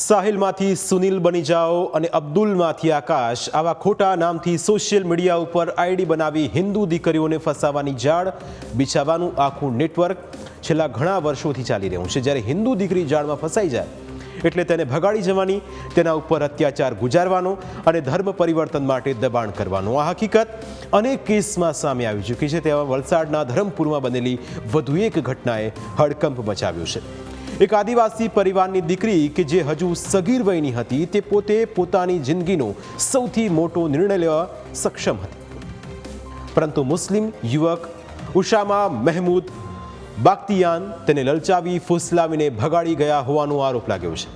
સાહિલમાંથી સુનિલ બની જાઓ અને અબ્દુલમાંથી આકાશ આવા ખોટા નામથી સોશિયલ મીડિયા ઉપર આઈડી બનાવી હિન્દુ દીકરીઓને ફસાવાની જાળ બિછાવવાનું આખું નેટવર્ક છેલ્લા ઘણા વર્ષોથી ચાલી રહ્યું છે. જ્યારે હિન્દુ દીકરી જાળમાં ફસાઈ જાય, એટલે તેને ભગાડી જવાની, તેના ઉપર અત્યાચાર ગુજારવાનો અને ધર્મ પરિવર્તન માટે દબાણ કરવાનું. આ હકીકત અનેક કેસમાં સામે આવી ચૂકી છે. તેવા વલસાડના ધરમપુરમાં બનેલી વધુ એક ઘટનાએ હડકંપ મચાવ્યો છે. એક આદિવાસી પરિવારની દીકરી કે જે હજુ સગીર વયની હતી, તે પોતે પોતાની જિંદગીનો સૌથી મોટો નિર્ણય લેવા સક્ષમ હતી. પરંતુ મુસ્લિમ યુવક ઉષામા મહેમૂદ બાગતિયાન તેને લલચાવી, ફુસલાવીને ભગાડી ગયા હોવાનો આરોપ લાગ્યો છે.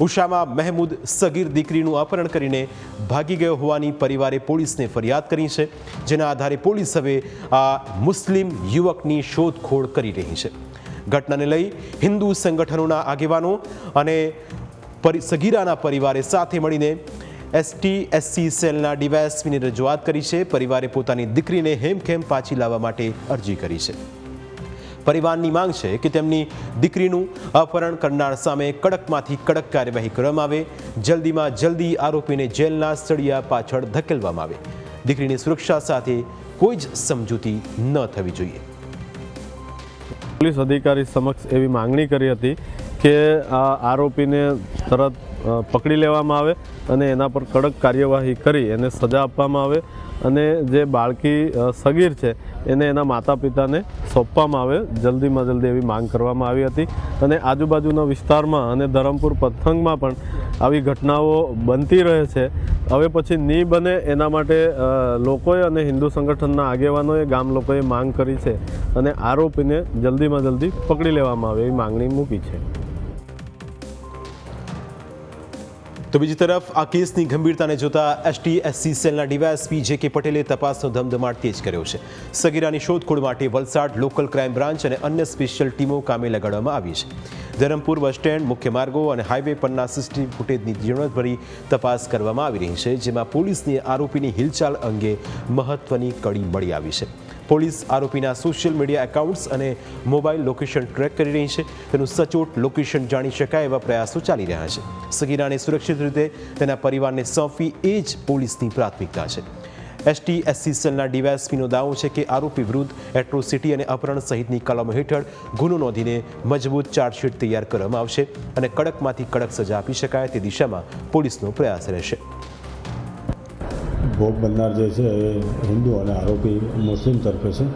ઉષામા મહેમૂદ સગીર દીકરીનું અપહરણ કરીને ભાગી ગયો હોવાની પરિવારે પોલીસને ફરિયાદ કરી છે, જેના આધારે પોલીસ હવે આ મુસ્લિમ યુવકની શોધખોળ કરી રહી છે. ઘટનાને લઈ હિન્દુ સંગઠનોના આગેવાનો અને સગીરાના પરિવારે સાથે મળીને એસટી, એસસી સેલના ડીવાયએસપીની રજૂઆત કરી છે. પરિવારે પોતાની દીકરીને હેમખેમ પાછી લાવવા માટે અરજી કરી છે. પરિવારની માંગ છે કે તેમની દીકરીનું અપહરણ કરનાર સામે કડકમાંથી કડક કાર્યવાહી કરવામાં આવે. જલ્દીમાં જલ્દી આરોપીને જેલના સળિયા પાછળ ધકેલવામાં આવે. દીકરીની સુરક્ષા સાથે કોઈ જ સમજૂતી ન થવી જોઈએ. પોલીસ અધિકારી સમક્ષ એવી માંગણી કરી હતી કે આ આરોપીને તરત પકડી લેવામાં આવે અને એના પર કડક કાર્યવાહી કરી, એને સજા આપવામાં આવે અને જે બાળકી સગીર છે, એને એના માતા પિતાને સોંપવામાં આવે, જલ્દીમાં જલ્દી એવી માંગ કરવામાં આવી હતી. અને આજુબાજુના વિસ્તારમાં અને ધરમપુર પથંગમાં પણ આવી ઘટનાઓ બનતી રહે છે. હવે પછી નહીં બને એના માટે લોકોએ અને હિન્દુ સંગઠનના આગેવાનોએ ગામ લોકોએ માંગ કરી છે અને આરોપીને જલ્દીમાં જલ્દી પકડી લેવામાં આવે એવી માંગણી મૂકી છે. તો બીજી તરફ, આ કેસની ગંભીરતાને જોતા એસટી, એસસી સેલના ડીવાયએસપી જે કે પટેલે તપાસનો ધમધમાટ તેજ કર્યો છે. સગીરાની શોધખોળ માટે વલસાડ લોકલ ક્રાઇમ બ્રાન્ચ અને અન્ય સ્પેશિયલ ટીમો કામે લગાડવામાં આવી છે. ધરમપુર બસ સ્ટેન્ડ, મુખ્ય માર્ગો અને હાઈવે પરના સીસીટીવી ફૂટેજની ઝીણવટભરી તપાસ કરવામાં આવી રહી છે, જેમાં પોલીસની આરોપીની હિલચાલ અંગે મહત્વની કડી મળી આવી છે. પોલીસ આરોપીના સોશિયલ મીડિયા એકાઉન્ટ્સ અને મોબાઈલ લોકેશન ટ્રેક કરી રહી છે, તેનું સચોટ લોકેશન જાણી શકાય એવા પ્રયાસો ચાલી રહ્યા છે. સગીરાને સુરક્ષિત રીતે તેના પરિવારને સોંપવી એ જ પોલીસની પ્રાથમિકતા છે. એસટી, એસસી સેલના ડીવાયએસપીનો દાવો છે કે આરોપી વિરુદ્ધ એટ્રોસિટી અને અપહરણ સહિતની કલમો હેઠળ ગુનો નોંધીને મજબૂત ચાર્જશીટ તૈયાર કરવામાં આવશે અને કડકમાંથી કડક સજા આપી શકાય તે દિશામાં પોલીસનો પ્રયાસ રહેશે. ભોગ બનનાર જે છે એ હિન્દુ અને આરોપી મુસ્લિમ તરફે છે.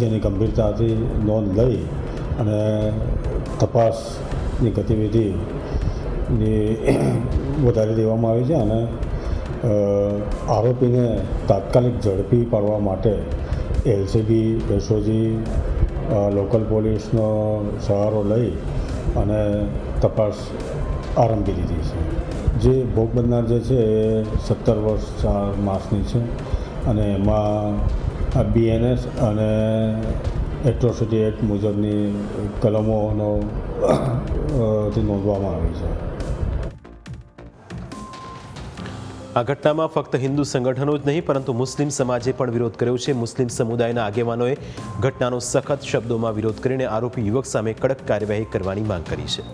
જેની ગંભીરતાથી નોંધ લઈ અને તપાસની ગતિવિધિ વધારી દેવામાં આવી છે અને આરોપીને તાત્કાલિક ઝડપી પાડવા માટે એલસીબી, એસઓજી લોકલ પોલીસનો સહારો લઈ અને તપાસ આરંભી દીધી છે. જે ભોગ બનનાર જે છે એ સત્તર વર્ષ ચાર માસની છે અને એમાં બીએનએસ અને એટ્રોસિટી એક્ટ મુજબની કલમોનો નોંધવામાં આવી છે. આ ઘટનામાં ફક્ત હિન્દુ સંગઠનો જ નહીં પરંતુ મુસ્લિમ સમાજે પણ વિરોધ કર્યો છે મુસ્લિમ સમુદાયના આગેવાનોએ ઘટનાનો સખત શબ્દોમાં વિરોધ કરીને આરોપી યુવક સામે કડક કાર્યવાહી કરવાની માંગ કરી છે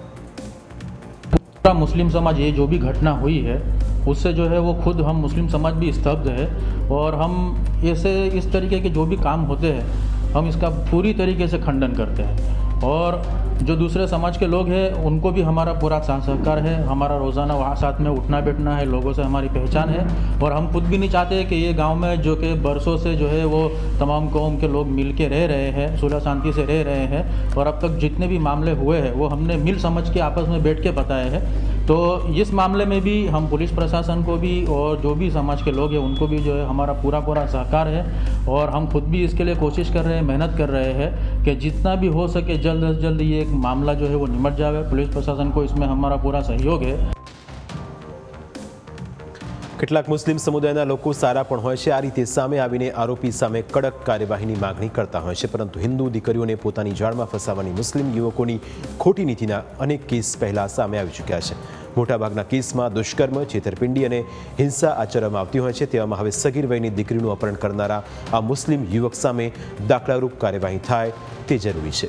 पूरा मुस्लिम समाज ये जो भी घटना हुई है उससे जो है वो खुद हम मुस्लिम समाज भी स्तब्ध है और हम ऐसे इस तरीके के जो भी काम होते हैं हम इसका पूरी तरीके से खंडन करते हैं और जो दूसरे समाज के लोग हैं, उनको भी हमारा पूरा साथ सहकार है। हमारा रोज़ाना वहाँ साथ में उठना बैठना है, लोगों से हमारी पहचान है। और हम खुद भी नहीं चाहते कि ये गाँव में जो कि बरसों से जो है वो तमाम कौम के लोग मिल के रह रहे हैं, सुलह शांति से रह रहे हैं। और अब तक जितने भी मामले हुए हैं, वो हमने मिल समझ के आपस में बैठ के बताए हैं। तो इस मामले में भी हम पुलिस प्रशासन को भी और जो भी समाज के लोग हैं, उनको भी जो है हमारा पूरा पूरा सहकार है और हम खुद भी इसके लिए कोशिश कर रहे हैं, मेहनत कर रहे हैं कि जितना भी हो सके जल्द अज़ जल्द ये एक मामला जो है वो निमट जाए पुलिस प्रशासन को इसमें हमारा पूरा सहयोग है। કેટલાક મુસ્લિમ સમુદાયના લોકો સારા પણ હોય છે. આ રીતે સામે આવીને આરોપી સામે કડક કાર્યવાહીની માગણી કરતા હોય છે. પરંતુ હિન્દુ દીકરીઓને પોતાની જાળમાં ફસાવવાની મુસ્લિમ યુવકોની ખોટી નીતિના અનેક કેસ પહેલા સામે આવી ચૂક્યા છે. મોટાભાગના કેસમાં દુષ્કર્મ, છેતરપિંડી અને હિંસા આચરવામાં આવતી હોય છે. તેવામાં હવે સગીર વયની દીકરીનું અપહરણ કરનારા આ મુસ્લિમ યુવક સામે દાખલારૂપ કાર્યવાહી થાય તે જરૂરી છે.